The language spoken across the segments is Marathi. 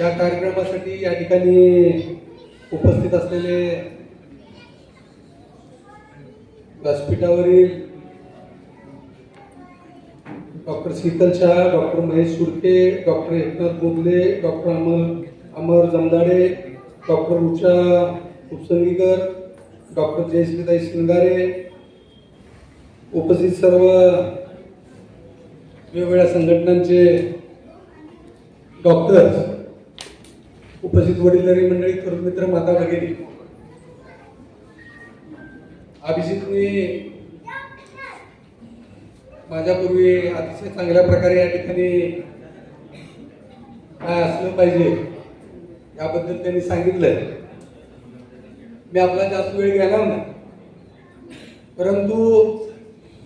या कार्यक्रमासाठी या ठिकाणी उपस्थित असलेले व्यासपीठावरील doctor Sheetal Shah doctor Mahesh Surke doctor Eknath Bogle doctor Amar Amar Jamdade doctor Usha Upsangikar doctor जयश्रीताई शिंगारे उपस्थित सर्व वेगवेगळ्या संघटनांचे डॉक्टर्स उपस्थित वडीलधारी मंडळी तरुण मित्र माता भगिनी अभिजितने माझ्यापूर्वी अतिशय चांगल्या प्रकारे या ठिकाणी काय असलं पाहिजे याबद्दल त्यांनी सांगितलं. मी आपला जास्त वेळ घ्यायला नाही. परंतु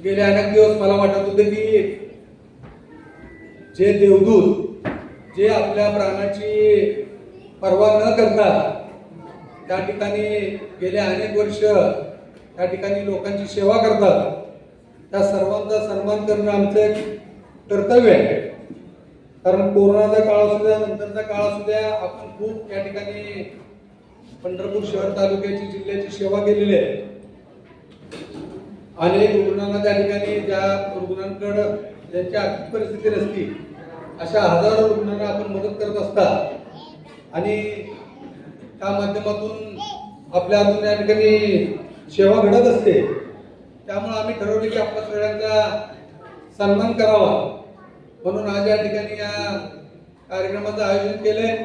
गेले अनेक दिवस मला वाटत होते की जे देवदूत जे आपल्या प्राणाची पर्वा न करता त्या ठिकाणी गेले अनेक वर्ष त्या ठिकाणी लोकांची सेवा करतात. त्या सर्वांचा सन्मान करणं आमचं एक कर्तव्य आहे. कारण कोरोनाचा काळ असू द्या नंतरचा काळ असू द्या आपण खूप त्या ठिकाणी पंढरपूर शहर तालुक्याची जिल्ह्याची सेवा केलेली आहे. अनेक रुग्णांना त्या ठिकाणी ज्या रुग्णांकडं ज्यांची आर्थिक परिस्थिती नसती अशा हजारो रुग्णांना आपण मदत करत असता. आणि त्या माध्यमातून आपल्या अजून या ठिकाणी सेवा घडत असते. त्यामुळे आम्ही ठरवले की आपल्या सगळ्यांचा सन्मान करावा. म्हणून आज या ठिकाणी या कार्यक्रमाचं आयोजन केलंय.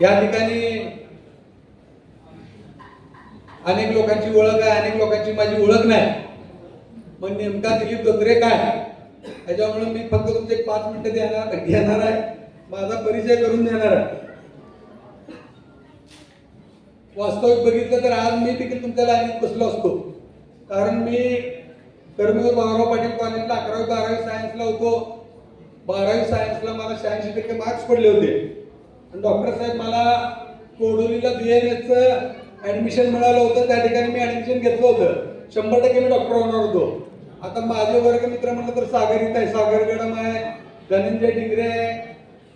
या ठिकाणी अनेक लोकांची ओळख आहे अनेक लोकांची माझी ओळख नाही. पण नेमका दिलीप दत्रे काय? त्याच्यामुळे मी फक्त तुमचे एक पाच मिनिटं देणार घेणार आहे. माझा परिचय करून देणार आहे. वास्तविक बघितलं तर आज मी देखील तुमच्या लाईनीत बसलो असतो. कारण मी कर्मवीर भाऊराव पाटील कॉलेजला अकरावी बारावी सायन्सला होतो. बारावी सायन्सला मला शहाऐंशी टक्के मार्क्स पडले होते. आणि डॉक्टर साहेब मला कोडोलीला बी एम एसचं ॲडमिशन मिळालं होतं. त्या ठिकाणी मी ॲडमिशन घेतलं होतं. शंभर टक्के मी डॉक्टर होणार होतो. आता माझे वर्ग मित्र म्हटलं तर सागरित आहे. सागर गडम आहे. धनंजय डिंगरे आहे.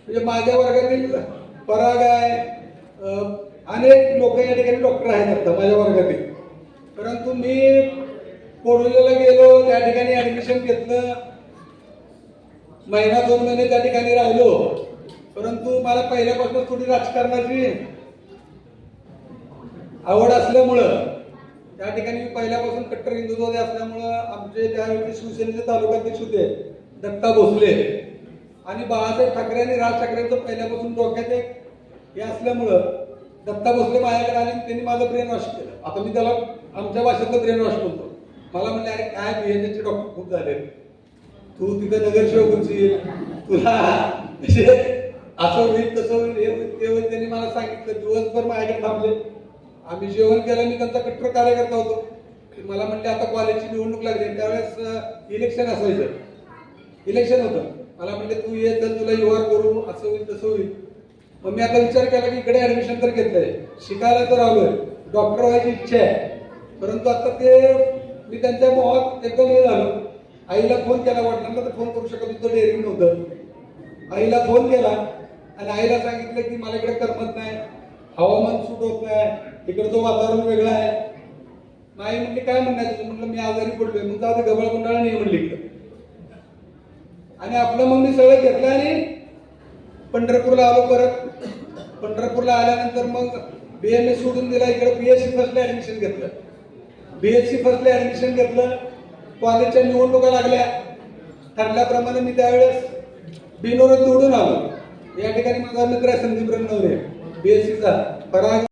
म्हणजे माझ्या वर्गातील पराग आहे. अनेक लोक या ठिकाणी डॉक्टर आहेत आता माझ्या वर्गातील. परंतु मी कोडोलीला गेलो त्या ठिकाणी ऍडमिशन घेतलं. महिना दोन महिने त्या ठिकाणी राहिलो. परंतु मला पहिल्यापासून थोडी राजकारणाची आवड असल्यामुळं त्या ठिकाणी मी पहिल्यापासून कट्टर हिंदुत्ववादी असल्यामुळं आमचे त्यावेळी शिवसेनेचे तालुकाध्यक्ष होते दत्ता भोसले. आणि बाळासाहेब ठाकरे आणि राज ठाकरेंचं पहिल्यापासून डोक्यात एक हे असल्यामुळं दत्ता भोसले माझ्याकडे आले त्यांनी माझं ब्रेन वॉश केलं. आता मी त्याला आमच्या भाषेतलं ब्रेन वॉश बोलतो मला म्हणले अरे काय बीएनचे डॉक्टर खूप झाले. तू तिथं नगरसेवक होशील. तुला म्हणजे असं होईल तसं होईल हे होईल ते होईल त्यांनी मला सांगितलं. दिवसभर माझ्याकडे थांबले. आम्ही जेवण केलं मी त्यांचा कट्टर कार्यकर्ता होतो. मला म्हणले आता कॉलेजची निवडणूक लागली त्यावेळेस इलेक्शन असायचं. इलेक्शन होतं. मला म्हणले तू ये तर तुला युवा करू असं होईल तसं होईल. मग मी आता विचार केला की इकडे ऍडमिशन तर घेतलंय. शिकायला तर आलोय. डॉक्टर व्हायची इच्छा आहे. परंतु आता ते मी त्यांच्या मोहात एकदम हे झालो. आईला फोन केला वडिलांना तर फोन करू शकत होतं डेअरिंग नव्हतं. आईला फोन केला आणि आईला सांगितलं की मला इकडे करमत नाही. हवामान सूट होत नाही. इकडचं वातावरण वेगळं आहे. नाही म्हणजे काय म्हणायचं? तुझं? म्हटलं मी आजारी पडलोय. मग जाऊ दे गबळ गुंडाळा नाही म्हणली इकडं. आणि आपलं मग मी सगळं घेतलं आणि पंढरपूरला आलो परत. पंढरपूरला आल्यानंतर मग बी एम एस सोडून दिला. इकडे बी एस सी फर्स्टला ऍडमिशन घेतलं. बी एस सी फर्स्टला ऍडमिशन घेतलं. कॉलेजच्या निवडणुका लागल्या. ठरल्याप्रमाणे मी त्यावेळेस बिनोरत निवडून आलो. या ठिकाणी माझा मित्र आहे संदीप रंगनवरे बी एस सीचा पराग